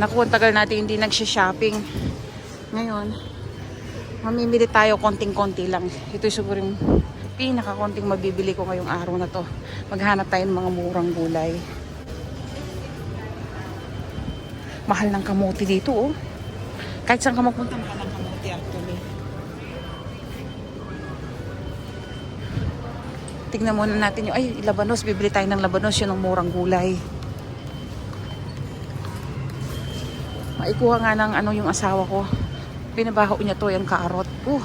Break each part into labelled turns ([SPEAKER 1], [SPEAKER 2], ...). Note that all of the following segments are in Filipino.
[SPEAKER 1] Naku, ang tagal natin hindi nagsha-shopping. Ngayon, mamimili tayo konting-konti lang. Ito yung siguro yung pinaka-konting mabibili ko ngayong araw na to. Maghanap tayo ng mga murang gulay. Mahal ng kamote dito, oh. Kahit saan ka mapunta, mahal ng kamote actually. Tignan muna natin yung, ay, labanos. Bibili tayo ng labanos. Yun ang murang gulay. Maikuha nga ng ano yung asawa ko. Binabaho niya to yung karot. Uh,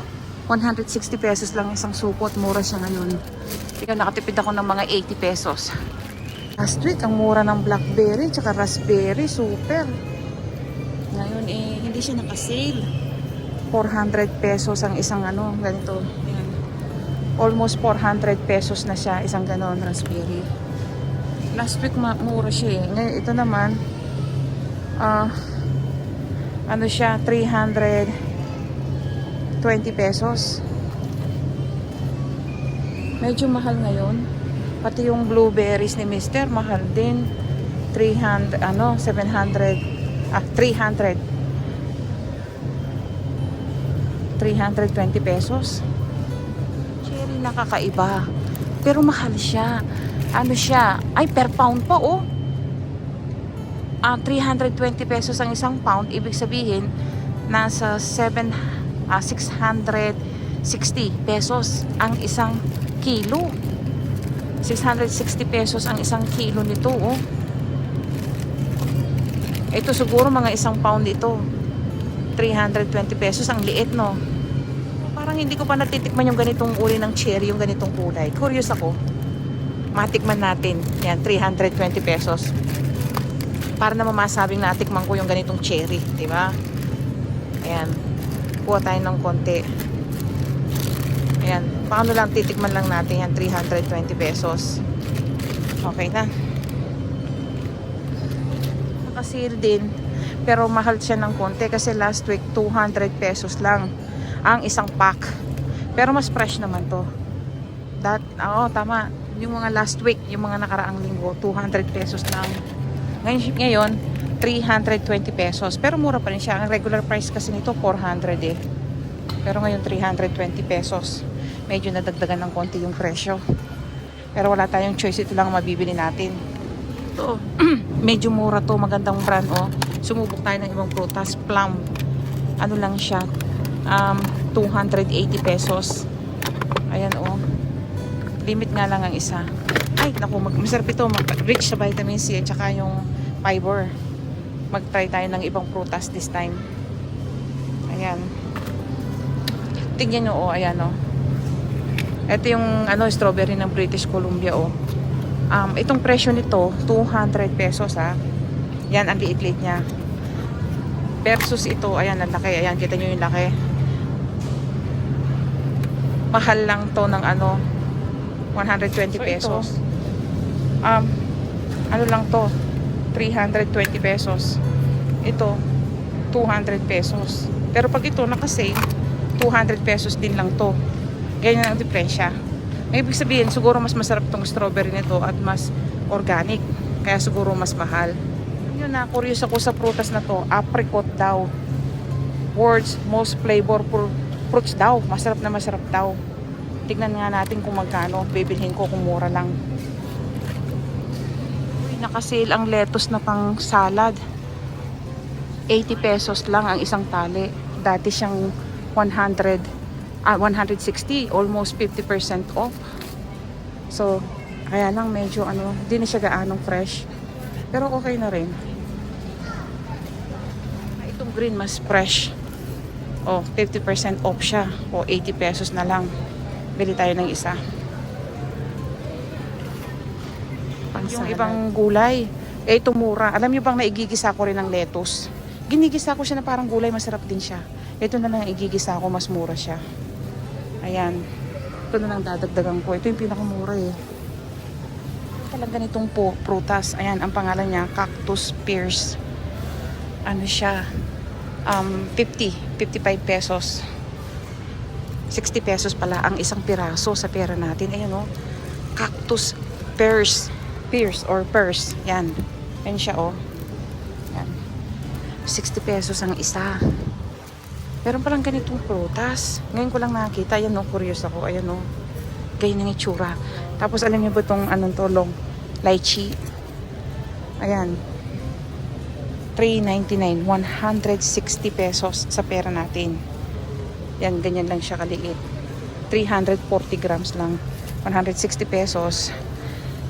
[SPEAKER 1] 160 pesos lang isang supot. Mura siya ngayon. Tika nakatipid ako ng mga 80 pesos. Last week, ang mura ng blackberry tsaka raspberry. Super. Ngayon eh, hindi siya nakasale. 400 pesos ang isang ano, ganito. Yan. Almost 400 pesos na siya, isang ganon raspberry. Last week, mura siya eh. Ngayon, ito naman, ah, ano siya, 320 pesos. Medyo mahal ngayon. Pati yung blueberries ni Mister, mahal din. 300, ano, 700, ah, 300. 320 pesos. Cherry nakakaiba. Pero mahal siya. Ano siya? Ay, per pound pa, oh ah 320 pesos ang isang pound, ibig sabihin, nasa 7, ah 660 pesos ang isang kilo. 660 pesos ang isang kilo nito, oh. Ito siguro mga isang pound ito. 320 pesos, ang liit, no? Parang hindi ko pa natitikman yung ganitong uri ng cherry, yung ganitong kulay. Curious ako. Matikman natin. Yan, 320 pesos para naman masabing natikman ko yung ganitong cherry, di ba? Ayan. Kuha tayo ng konti. Ayan. Paano lang titikman lang natin yan? 320 pesos. Okay na. Nakasil din. Pero mahal siya ng konti kasi last week 200 pesos lang ang isang pack. Pero mas fresh naman to. That, oo, tama. Yung mga last week, yung mga nakaraang linggo, 200 pesos lang. Ngayon, ngayon 320 pesos. Pero mura pa rin siya. Ang regular price kasi nito 400 eh. Pero ngayon 320 pesos. Medyo nadagdagan ng konti yung presyo. Pero wala tayong choice. Ito lang ang mabibili natin. Ito. medyo mura to. Magandang brand oh. Sumubok tayo ng ibang prutas. Plum. Ano lang siya. Um, 280 pesos. Ayan oh. Limit nga lang ang isa. Ay, naku, masarap ito. Mag rich sa vitamin C at saka yung fiber. Mag-try tayo ng ibang prutas this time. Ayan. Tingnan nyo, oh, ayan, oh. Ito yung, ano, strawberry ng British Columbia, oh. Um, itong presyo nito, 200 pesos, ha. Yan, ang liit-liit niya. Versus ito, ayan, ang laki. Ayan, kita nyo yung laki. Mahal lang to ng, ano, 120 pesos. Um, ano lang to, 320 pesos. Ito, 200 pesos. Pero pag ito nakasale, 200 pesos din lang to. Ganyan ang diferensya. May ibig sabihin, siguro mas masarap tong strawberry nito at mas organic. Kaya siguro mas mahal. Yun na, curious ako sa prutas na to. Apricot daw. World's most flavorful fruits daw. Masarap na masarap daw. Tignan nga natin kung magkano. Bibilhin ko kung mura lang. Nakasale ang lettuce na pang salad. 80 pesos lang ang isang tali. Dati siyang 100, ah, 160, almost 50% off. So, kaya lang medyo ano, di na siya gaanong fresh. Pero okay na rin. Ah, Itong green mas fresh. Oh, 50% off siya. O 80 pesos na lang. Bili tayo ng isa. Yung ibang gulay. Eh, ito mura. Alam niyo bang naigigisa ko rin ng lettuce? Ginigisa ko siya na parang gulay, masarap din siya. Ito na lang igigisa ko, mas mura siya. Ayan. Ito na lang dadagdagan ko. Ito yung pinakamura eh. Talaga nitong po, prutas. Ayan, ang pangalan niya, Cactus Pears. Ano siya? Um, 50, 55 pesos. 60 pesos pala ang isang piraso sa pera natin. Ayan o. Cactus pears. Pears or pears. Yan. Yan siya o. Yan. 60 pesos ang isa. Meron palang ganitong prutas. Ngayon ko lang nakita. Ayan no, curious ako. Ayan no. Ganyan ang itsura. Tapos alam niyo ba itong anong to, long lychee? Ayan. 3.99. 160 pesos sa pera natin. Yan, ganyan lang siya kaliit. 340 grams lang. 160 pesos.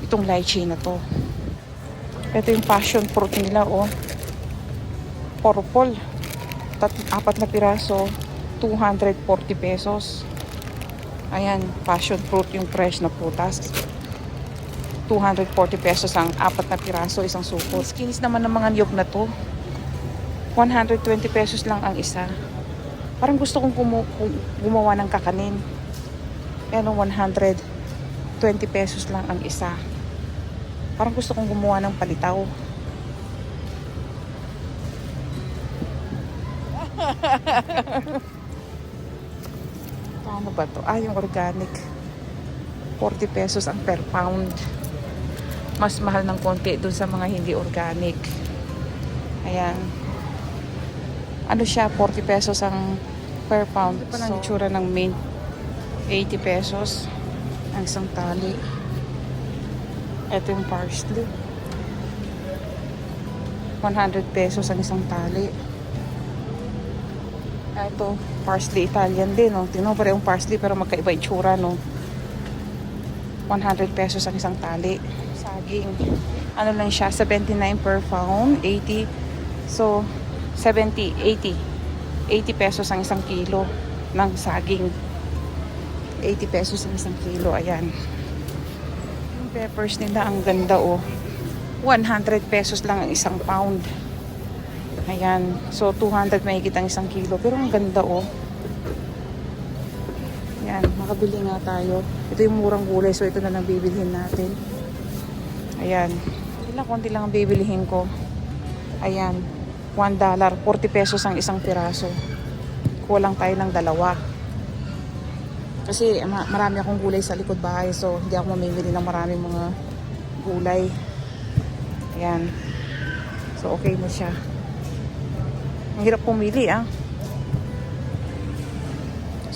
[SPEAKER 1] Itong lychee na to. Ito yung passion fruit nila, oh. Purple. Tat apat na piraso, 240 pesos. Ayan, passion fruit yung fresh na putas. 240 pesos ang apat na piraso, isang suko. Skins naman ng mga niyog na to. 120 pesos lang ang isa. Parang gusto kong gumu- gumawa ng kakanin. Oh, 120 pesos lang ang isa. Parang gusto kong gumawa ng palitaw. Paano ba to? Ah, yung organic. 40 pesos ang per pound. Mas mahal ng konti dun sa mga hindi organic. Ayan. Ano siya? 40 pesos ang per pound. Ito pa lang itsura ng mint. 80 pesos ang isang tali. Ito yung parsley. 100 pesos ang isang tali. Ito, parsley Italian din, no? Tingnan mo parehong parsley pero magkaiba yung tsura, no? 100 pesos ang isang tali. Saging. Ano lang siya, 79 per pound, 80. So, 70, 80. 80 pesos ang isang kilo ng saging. 80 pesos ang isang kilo, ayan. Peppers nila, ang ganda, oh. 100 pesos lang ang isang pound. Ayan. So, 200 may ang isang kilo. Pero ang ganda, oh. Ayan. Makabili nga tayo. Ito yung murang gulay. So, ito na lang bibilhin natin. Ayan. Ilang konti lang ang bibilihin ko. Ayan. 1 dollar. 40 pesos ang isang piraso. Kulang tayo ng dalawa. Kasi ma- marami akong gulay sa likod bahay. So, hindi ako mamimili ng maraming mga gulay. Ayan. So, okay na siya. Ang hirap pumili ah.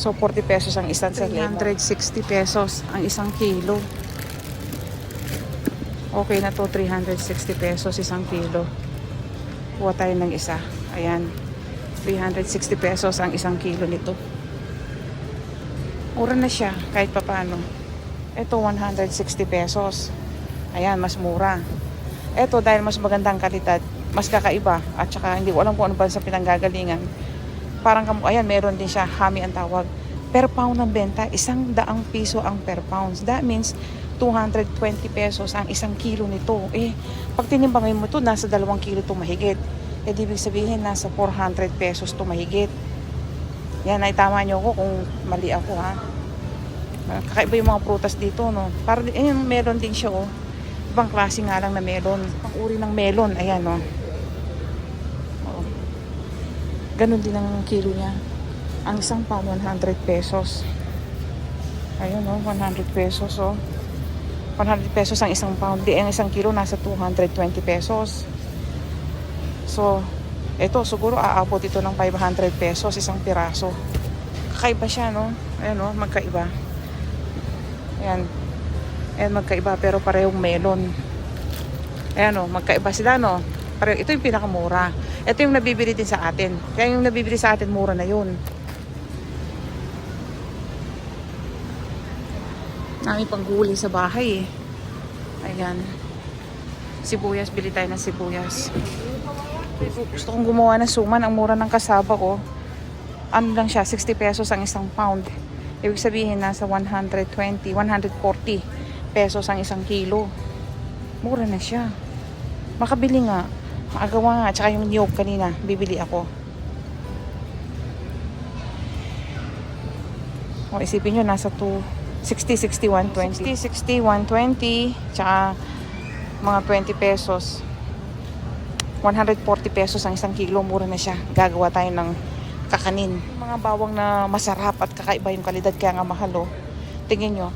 [SPEAKER 1] So 40 pesos ang isang sa 360 pesos ang isang kilo. Okay na to 360 pesos isang kilo. Kuha tayo ng isa. Ayan. 360 pesos ang isang kilo nito. Mura na siya kahit papano. Ito 160 pesos. Ayan, mas mura. Ito dahil mas magandang kalidad, mas kakaiba at saka hindi ko alam kung ano ba sa pinanggagalingan. Parang kamu, ayan, meron din siya, hami ang tawag. Per pound ng benta, isang daang piso ang per pounds. That means 220 pesos ang isang kilo nito. Eh, pag tinimbangin mo to nasa dalawang kilo to mahigit. Eh, di ibig sabihin, nasa 400 pesos to mahigit. Yan, ay tama nyo ako kung mali ako ha. Kakaiba yung mga prutas dito, no? Para, ayun, meron din siya, oh. Ibang klase nga lang na melon. Pang uri ng melon, ayan, no? Oh. Ganon din ang kilo niya. Ang isang pound, 100 pesos. Ayun, no? 100 pesos, oh. 100 pesos ang isang pound. Di, ang isang kilo, nasa 220 pesos. So, ito, siguro aabot ito ng 500 pesos isang piraso. Kakaiba siya, no? Ayan, no? Magkaiba. Ayan. Ayan, magkaiba pero parehong melon. Ayan o, magkaiba sila no. Pareho, ito yung pinakamura. Ito yung nabibili din sa atin. Kaya yung nabibili sa atin, mura na yun. Nami pang gulay sa bahay eh. Ayan. Sibuyas, bili tayo ng sibuyas. Gusto kong gumawa ng suman. Ang mura ng kasaba ko. Ano lang siya, 60 pesos ang isang pound. Ibig sabihin, nasa 120, 140 pesos ang isang kilo. Mura na siya. Makabili nga. Makagawa nga. Tsaka yung niyog kanina, bibili ako. O isipin nyo, nasa 2, 60, 60, 120. 60, 60, 120. Tsaka mga 20 pesos. 140 pesos ang isang kilo. Mura na siya. Gagawa tayo ng kakanin. Mga bawang na masarap at kakaiba yung kalidad kaya nga mahal oh. Tingin nyo,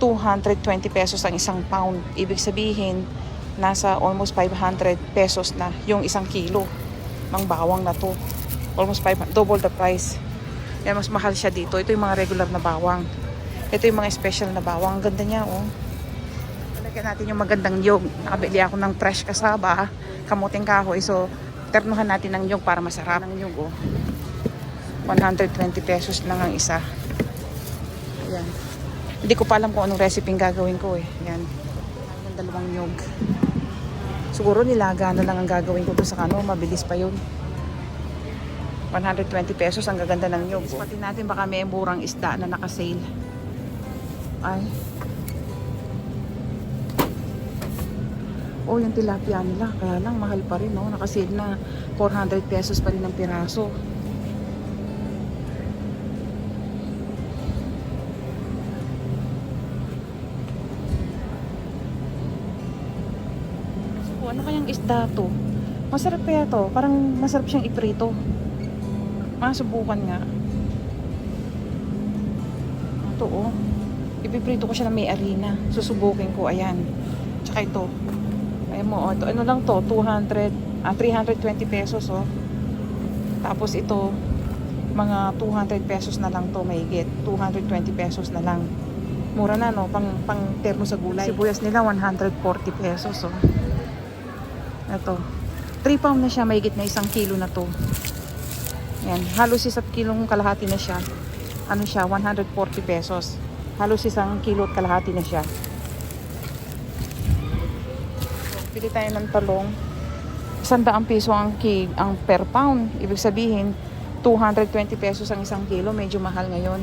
[SPEAKER 1] 220 pesos ang isang pound. Ibig sabihin, nasa almost 500 pesos na yung isang kilo. ng bawang na to. Almost 5, double the price. Yan, mas mahal siya dito. Ito yung mga regular na bawang. Ito yung mga special na bawang. Ang ganda niya, oh. Talagyan natin yung magandang nyog. Nakabili ako ng fresh kasaba, kamuting kahoy. So, ternuhan natin ng nyog para masarap. Ng nyog, oh. 120 pesos lang ang isa. Ayan. Hindi ko pa alam kung anong recipe ang gagawin ko, eh. Ayan. Yung dalawang nyog. Siguro nilaga na lang ang gagawin ko doon sa kano. Mabilis pa yun. 120 pesos ang gaganda ng nyog. Pati natin baka may murang isda na nakasale. Ay. Oh, yung tilapia nila. Kaya lang, mahal pa rin, no? Nakasale na 400 pesos pa rin ang piraso. Isda to? Masarap kaya to. Parang masarap siyang iprito. Masubukan nga. Ito oh. Ipiprito ko siya na may arena. Susubukin ko. Ayan. Tsaka ito. Ayan mo. Oh, ito, ano lang to? 200. Ah, 320 pesos oh. Tapos ito. Mga 200 pesos na lang to. Mahigit. 220 pesos na lang. Mura na no. Pang, pang termo sa gulay. Sibuyas nila 140 pesos oh. Ito. 3 pound na siya. Mahigit na isang kilo na to. Yan, halos isa't kilong kalahati na siya. Ano siya, 140 pesos. Halos isang kilo at kalahati na siya. Pili tayo ng talong. Sandaang piso ang, ki, ang per pound. Ibig sabihin, 220 pesos ang isang kilo. Medyo mahal ngayon.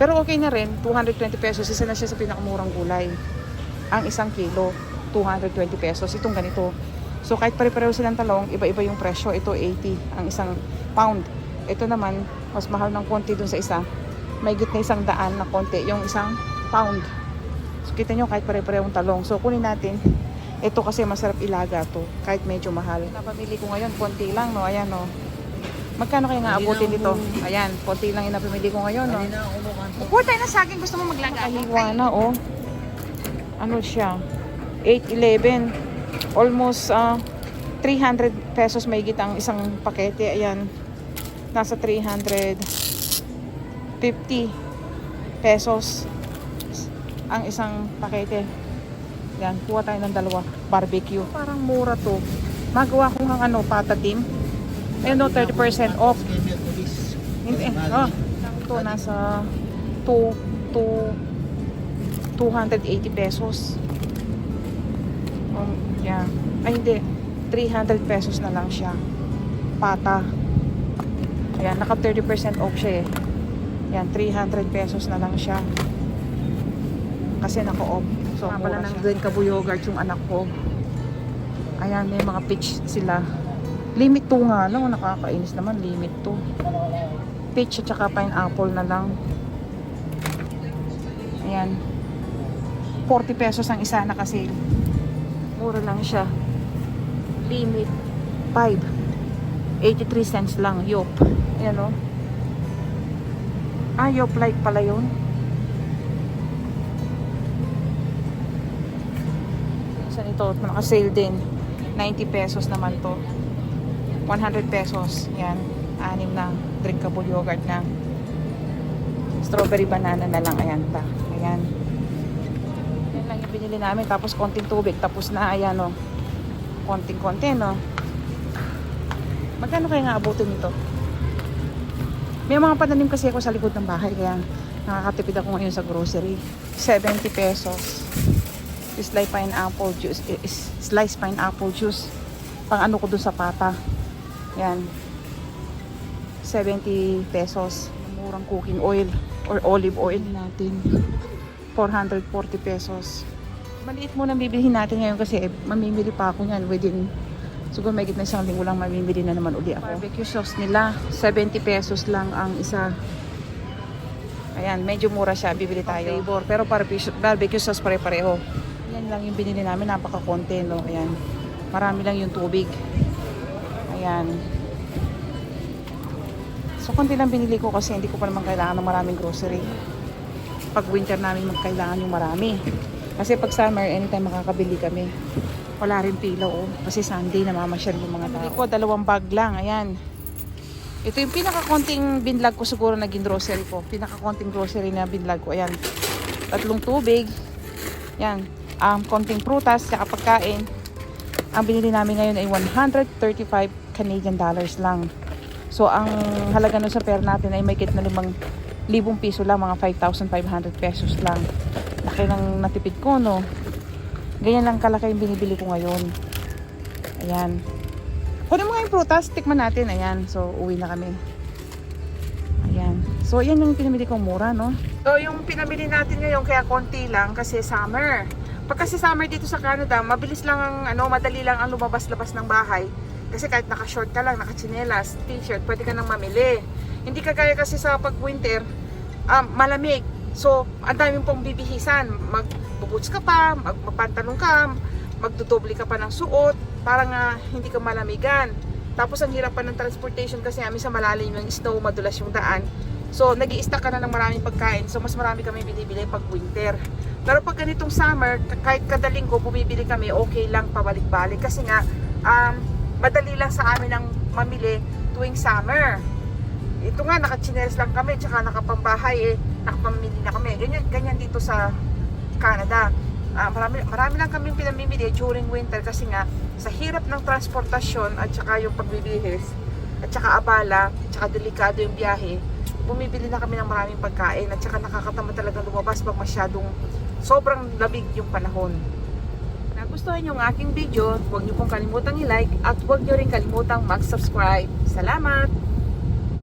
[SPEAKER 1] Pero okay na rin, 220 pesos. Isa na siya sa pinakamurang gulay. Ang isang kilo, 220 pesos. Itong ganito. So kahit pare-pareho silang talong, iba-iba yung presyo. Ito 80 ang isang pound. Ito naman, mas mahal ng konti dun sa isa. May gitna isang daan na konti yung isang pound. So kita nyo kahit pare-parehong talong. So kunin natin. Ito kasi masarap ilaga to. Kahit medyo mahal. Napamili ko ngayon, konti lang no. Ayan no. Magkano kaya nga abutin dito? Ayan, konti lang yung napamili ko ngayon no. Tayo na sa akin. Gusto mo maglaga? Aliwa na, oh. Ano siya? 8.11. Almost ah, 300 pesos may ang isang pakete. Ayan. Nasa 350 pesos ang isang pakete. Yan, kuha tayo ng dalawa. Barbecue. Parang mura to. Magawa ko ng ano, patatim. Ayun no, 30% off. Hindi. Oh, ito nasa 2 2 280 pesos. Um, yeah. Ay hindi. 300 pesos na lang siya. Pata. Ayan, naka 30% off siya eh. Yan, 300 pesos na lang siya. Kasi naka-off. So,
[SPEAKER 2] Nga
[SPEAKER 1] pala ng Glen Cabo yogurt yung anak ko. Ayan, may mga peach sila. Limit 2 nga lang. Nakakainis naman. Limit 2 peach at saka pineapple na lang. Ayan. 40 pesos ang isa nakasale. Mura lang siya. Limit 5. 83 cents lang. Yop. Ayan o. Ah, Yop like pala yun. Saan ito? Nakasale din. 90 pesos naman to. 100 pesos. Yan. Anim na drinkable yogurt na. Strawberry banana na lang. Ayan pa. Ayan. Binili namin. Tapos konting tubig. Tapos na. Ayan o. Konting-konti no. Magkano kaya nga abutin nito? May mga pananim kasi ako sa likod ng bahay. Kaya nakakatipid ako ngayon sa grocery. 70 pesos. Slice pineapple juice. eh, Slice pineapple juice. Pang ano ko dun sa pata. Yan. 70 pesos. Murang cooking oil or olive oil natin. 440 pesos. Maliit muna bibilihin natin ngayon kasi mamimili pa ako niyan within siguro may na isang linggo lang mamimili na naman uli ako. Barbecue sauce nila, 70 pesos lang ang isa. Ayan, medyo mura siya. Bibili tayo. Flavor. Pero barbecue sauce pare-pareho. Yan lang yung binili namin. Napaka-konti, no? Ayan. Marami lang yung tubig. Ayan. So, konti lang binili ko kasi hindi ko pa naman kailangan ng maraming grocery. Pag winter namin magkailangan yung marami. Kasi pag summer, anytime makakabili kami. Wala rin pila oh. Kasi Sunday namamasyal yung mga tao. ko, dalawang bag lang. Ayan. Ito yung pinakakonting binlag ko siguro naging grocery ko. Pinakakonting grocery na binlag ko. Ayan. Tatlong tubig. Ayan. Um, konting prutas, saka pagkain. Ang binili namin ngayon ay 135 Canadian dollars lang. So, ang halaga nun sa pera natin ay may kit na limang libong piso lang, mga 5,500 pesos lang. Laki ng natipid ko, no? Ganyan lang kalaki yung binibili ko ngayon. Ayan. Kunin mo nga yung prutas, tikman natin. Ayan, so uwi na kami. Ayan. So, ayan yung pinamili kong mura, no? So, yung pinamili natin ngayon, kaya konti lang kasi summer. Pag kasi summer dito sa Canada, mabilis lang ang, ano, madali lang ang lumabas-labas ng bahay. Kasi kahit naka-short ka lang, naka-chinelas, t-shirt, pwede ka nang mamili. Hindi kagaya kasi sa pag-winter, um, malamig. So, ang dami pong bibihisan. Magbuboots ka pa, magpapantalong ka, magdudobli ka pa ng suot, para nga hindi ka malamigan. Tapos ang hirap pa ng transportation kasi amin sa malalim yung snow, madulas yung daan. So, nag stack ka na ng maraming pagkain. So, mas marami kami binibili pag winter. Pero pag ganitong summer, kahit kadaling ko, bumibili kami, okay lang pabalik-balik. Kasi nga, um, madali lang sa amin ang mamili tuwing summer. Ito nga, nakachinelas lang kami, tsaka nakapambahay eh, nakapamili na kami. Ganyan, ganyan dito sa Canada. Ah, marami, marami lang kami pinamimili during winter kasi nga sa hirap ng transportasyon at saka yung pagbibihis at saka abala, tsaka delikado yung biyahe, bumibili na kami ng maraming pagkain at saka nakakatama talaga lumabas pag masyadong sobrang lamig yung panahon. Nagustuhan nyo ang aking video, huwag nyo pong kalimutang i-like at huwag nyo rin kalimutang mag-subscribe. Salamat!